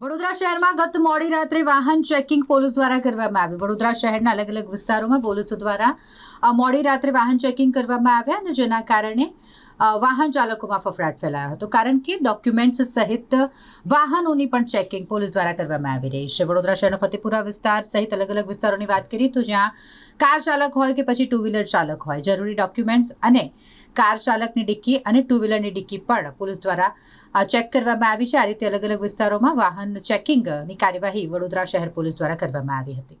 વડોદરા શહેરમાં ગત મોડી રાત્રે વાહન ચેકિંગ પોલીસ દ્વારા કરવામાં આવ્યું. વડોદરા શહેરના અલગ અલગ વિસ્તારોમાં પોલીસો દ્વારા મોડી રાત્રે વાહન ચેકિંગ કરવામાં આવ્યા અને જેના કારણે વાહન ચાલકોમાં ફફડાટ ફેલાયો હતો. કારણ કે ડોક્યુમેન્ટ્સ સહિત વાહનોની પણ ચેકિંગ પોલીસ દ્વારા કરવામાં આવી રહી છે. વડોદરા શહેરના ફતેપુરા વિસ્તાર સહિત અલગ અલગ વિસ્તારોની વાત કરીએ તો જ્યાં કાર ચાલક હોય કે પછી ટુ વ્હીલર ચાલક હોય. જરૂરી ડોક્યુમેન્ટ્સ અને કાર ચાલકની ડિક્કી અને ટુ વ્હીલરની ડિક્કી પણ પોલીસ દ્વારા ચેક કરવામાં આવી છે. આ રીતે અલગ અલગ વિસ્તારોમાં વાહન ચેકિંગની કાર્યવાહી વડોદરા શહેર પોલીસ દ્વારા કરવામાં આવી હતી.